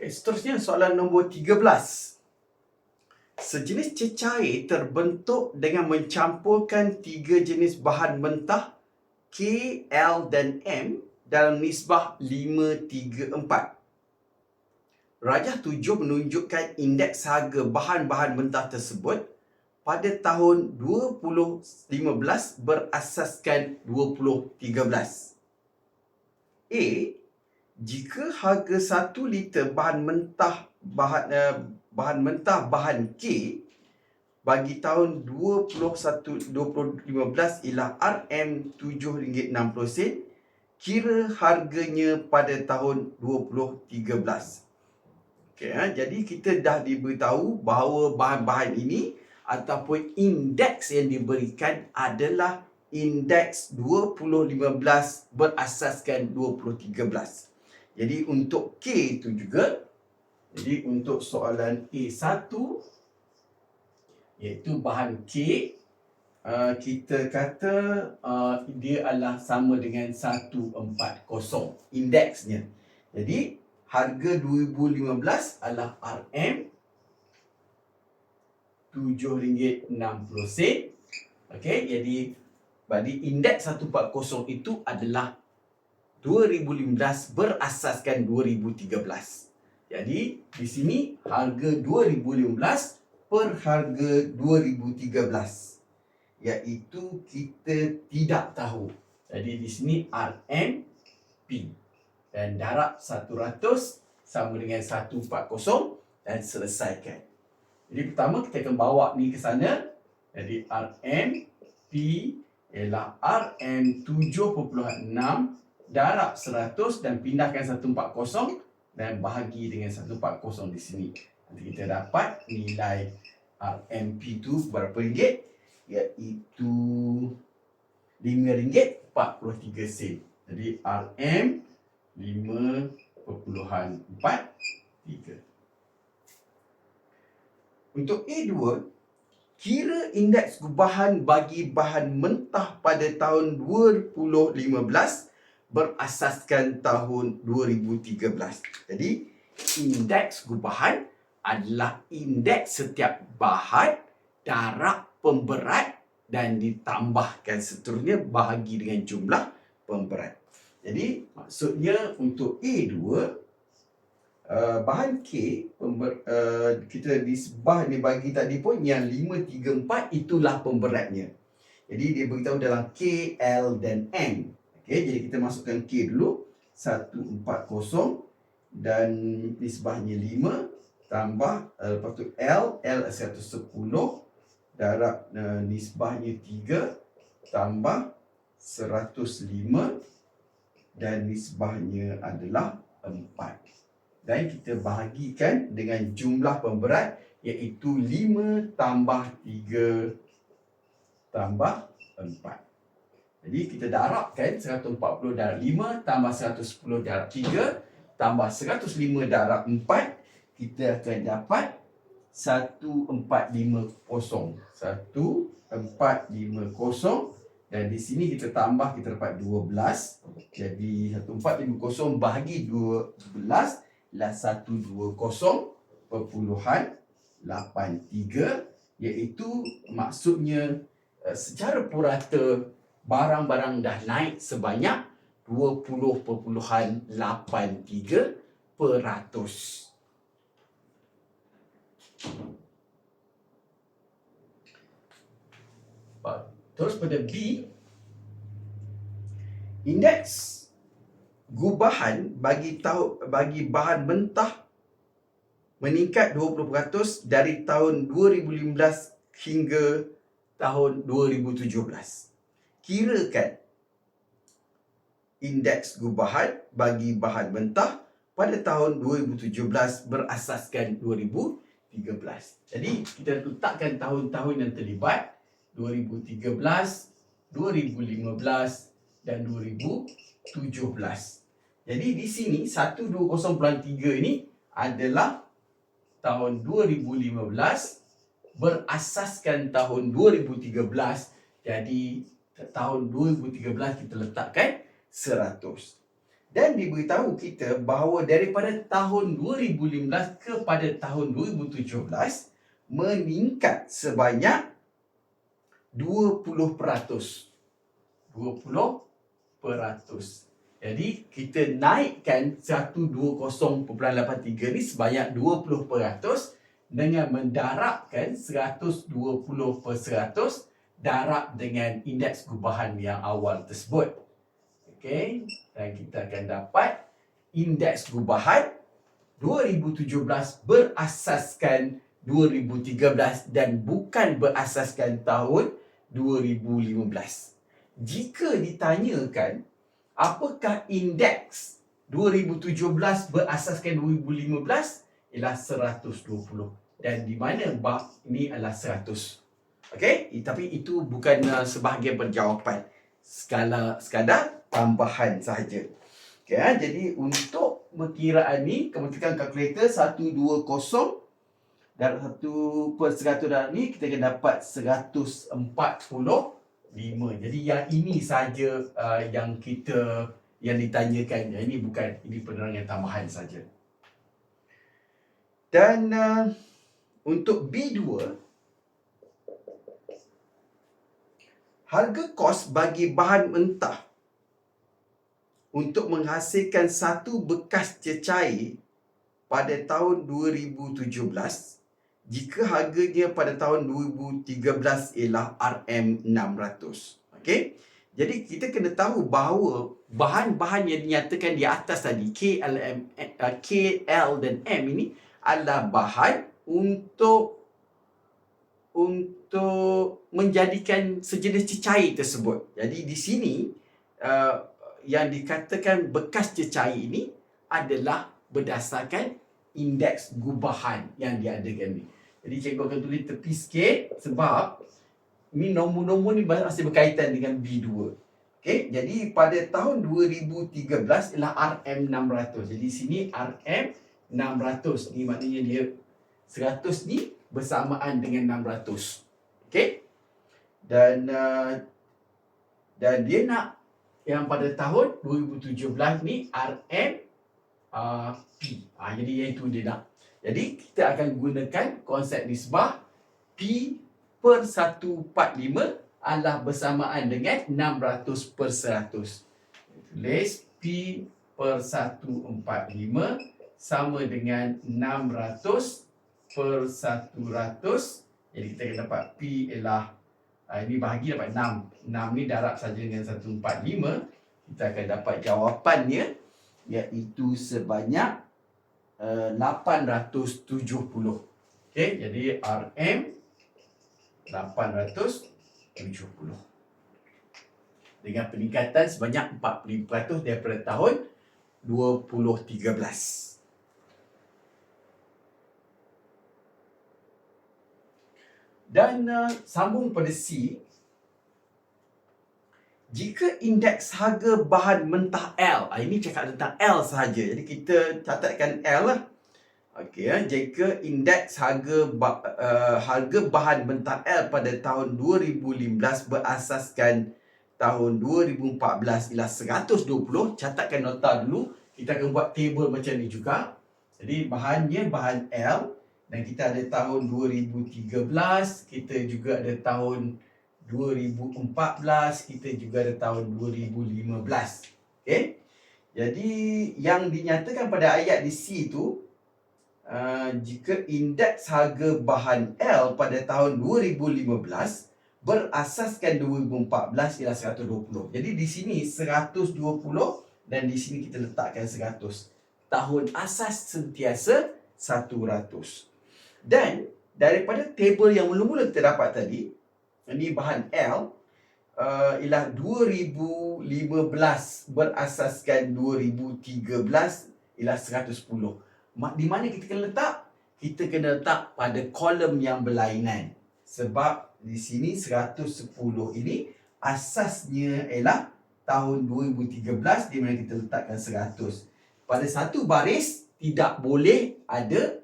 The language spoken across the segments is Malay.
Okay, seterusnya soalan nombor 13. Sejenis cecair terbentuk dengan mencampurkan tiga jenis bahan mentah K, L dan M dalam nisbah 5, 3, 4. Rajah 7 menunjukkan indeks harga bahan-bahan mentah tersebut pada tahun 2015 berasaskan 2013. A. Jika harga 1 liter bahan mentah bahan uh, bahan mentah bahan K bagi tahun 21 2015 ialah RM7.60 kira harganya pada tahun 2013. Okey ha? jadi kita dah diberitahu bahawa bahan-bahan ini ataupun indeks yang diberikan adalah indeks 2015 berasaskan 2013. Jadi untuk K itu juga jadi untuk soalan A1 iaitu bahan K uh, kita kata uh, dia adalah sama dengan 140 indeksnya. Jadi harga 2015 adalah RM RM7.60. Okey, jadi bagi indeks 140 itu adalah 2015 berasaskan 2013. Jadi di sini harga 2015 per harga 2013 iaitu kita tidak tahu. Jadi di sini RMP dan darab 100 sama dengan 140 dan selesaikan. Jadi pertama kita akan bawa ni ke sana. Jadi RMP ialah RM7.6 darab 100 dan pindahkan 140 dan bahagi dengan 140 di sini. Nanti kita dapat nilai RMP tu berapa ringgit? Iaitu RM5.43 sen. Jadi RM 5.43. Untuk A2, kira indeks gubahan bagi bahan mentah pada tahun 2015 berasaskan tahun 2013. Jadi, indeks gubahan adalah indeks setiap bahan, darab, pemberat dan ditambahkan seterusnya bahagi dengan jumlah pemberat. Jadi, maksudnya untuk A2, uh, bahan K, pember, uh, kita disbah ni bagi tadi pun yang 534 itulah pemberatnya. Jadi, dia beritahu dalam K, L dan M. Okey, jadi kita masukkan K dulu. 140 dan nisbahnya 5 tambah uh, lepas tu L L 110 darab uh, nisbahnya 3 tambah 105 dan nisbahnya adalah 4. Dan kita bahagikan dengan jumlah pemberat iaitu 5 tambah 3 tambah 4. Jadi kita darabkan 140 darab 5 tambah 110 darab 3 tambah 105 darab 4 kita akan dapat 1450. 1450 dan di sini kita tambah kita dapat 12. Jadi 1450 bahagi 12 ialah 120.83 iaitu maksudnya eh, secara purata barang-barang dah naik sebanyak 20.83 peratus. Terus pada B, indeks gubahan bagi tahu bagi bahan mentah meningkat 20% dari tahun 2015 hingga tahun 2017 kirakan indeks gubahan bagi bahan mentah pada tahun 2017 berasaskan 2013. Jadi kita letakkan tahun-tahun yang terlibat 2013, 2015 dan 2017. Jadi di sini 120.3 ini adalah tahun 2015 berasaskan tahun 2013 jadi tahun 2013 kita letakkan 100. Dan diberitahu kita bahawa daripada tahun 2015 kepada tahun 2017 meningkat sebanyak 20%. 20%. Jadi kita naikkan 120.83 ni sebanyak 20% dengan mendarabkan 120% darab dengan indeks gubahan yang awal tersebut. Okey, dan kita akan dapat indeks gubahan 2017 berasaskan 2013 dan bukan berasaskan tahun 2015. Jika ditanyakan apakah indeks 2017 berasaskan 2015 ialah 120 dan di mana bab ini adalah 100. Okey, tapi itu bukan uh, sebahagian penjawapan. Skala sekadar tambahan sahaja. Okey, ha? jadi untuk perkiraan ni kemudian kalkulator 120 dan 1 per 100 darab ni kita akan dapat 145. Jadi yang ini saja uh, yang kita yang ditanyakan. Yang ini bukan ini penerangan tambahan saja. Dan uh, untuk B2 harga kos bagi bahan mentah untuk menghasilkan satu bekas cecair pada tahun 2017 jika harganya pada tahun 2013 ialah RM600. Okey. Jadi kita kena tahu bahawa bahan-bahan yang dinyatakan di atas tadi KLM uh, KL dan M ini adalah bahan untuk untuk menjadikan sejenis cecair tersebut. Jadi di sini uh, yang dikatakan bekas cecair ini adalah berdasarkan indeks gubahan yang diadakan ni. Jadi cikgu akan tulis tepi sikit sebab ni nombor-nombor ni masih berkaitan dengan B2. Okey, jadi pada tahun 2013 ialah RM600. Jadi sini RM600 ni maknanya dia 100 ni bersamaan dengan 600. Okey? Dan uh, dan dia nak yang pada tahun 2017 ni RM P. Ha, jadi yang itu dia nak. Jadi kita akan gunakan konsep nisbah P per 145 adalah bersamaan dengan 600 per 100. Tulis P per 145 sama dengan 600 per 100 jadi kita akan dapat P ialah uh, ini bahagi dapat 6 6 ni darab saja dengan 145 kita akan dapat jawapannya iaitu sebanyak uh, 870 okey jadi RM 870 dengan peningkatan sebanyak 40% daripada tahun 2013 Dan uh, sambung pada C, jika indeks harga bahan mentah L, ah, ini cakap tentang L sahaja. Jadi kita catatkan L lah. Okey, ya. jika indeks harga uh, harga bahan mentah L pada tahun 2015 berasaskan tahun 2014 ialah 120, catatkan nota dulu. Kita akan buat table macam ni juga. Jadi bahannya bahan L dan kita ada tahun 2013, kita juga ada tahun 2014, kita juga ada tahun 2015. Okey. Jadi yang dinyatakan pada ayat di C itu uh, jika indeks harga bahan L pada tahun 2015 berasaskan 2014 ialah 120. Jadi di sini 120 dan di sini kita letakkan 100. Tahun asas sentiasa 100. Dan daripada table yang mula-mula kita dapat tadi, ini bahan L, uh, ialah 2015 berasaskan 2013 ialah 110. Di mana kita kena letak? Kita kena letak pada kolom yang berlainan. Sebab di sini 110 ini asasnya ialah tahun 2013 di mana kita letakkan 100. Pada satu baris tidak boleh ada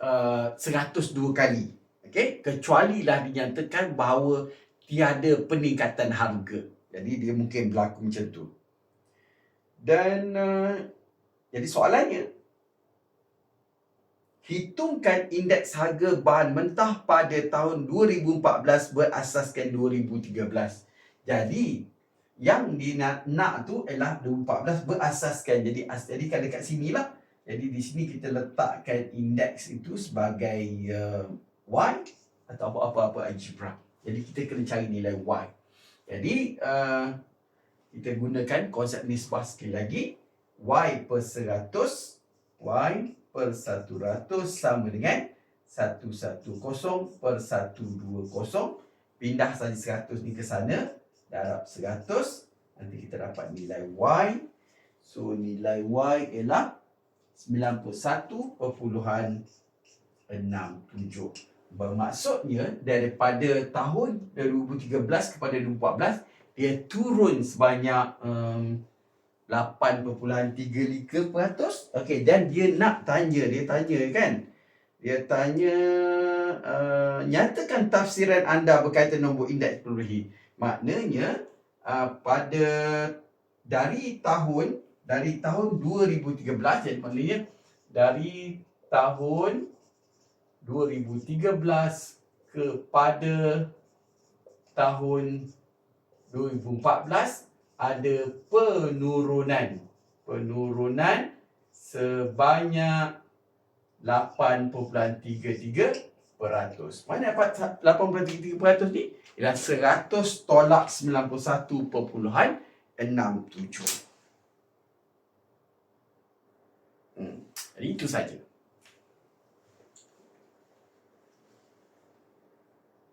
uh, 102 kali. Okey, kecuali lah dinyatakan bahawa tiada peningkatan harga. Jadi dia mungkin berlaku macam tu. Dan uh, jadi soalannya, hitungkan indeks harga bahan mentah pada tahun 2014 berasaskan 2013. Jadi, yang dia nak, nak tu ialah 2014 berasaskan. Jadi, as, jadi kalau dekat sini lah. Jadi, di sini kita letakkan indeks itu sebagai uh, Y atau apa-apa algebra. Jadi, kita kena cari nilai Y. Jadi, uh, kita gunakan konsep nisbah sekali lagi. Y per 100, Y per 100 sama dengan 110 per 120. Pindah saja 100 ni ke sana. Darab 100. Nanti kita dapat nilai Y. So nilai Y ialah 91.67. Bermaksudnya daripada tahun 2013 kepada 2014 dia turun sebanyak um, 8.33%. Okey, dan dia nak tanya, dia tanya kan. Dia tanya uh, nyatakan tafsiran anda berkaitan nombor indeks perolehi. Maknanya uh, pada dari tahun dari tahun 2013 jadi maknanya dari tahun 2013 kepada tahun 2014 ada penurunan penurunan sebanyak 8.33 peratus. Mana dapat 8.33 peratus ni? Ialah 100 tolak 91.67. Hmm. Jadi itu saja.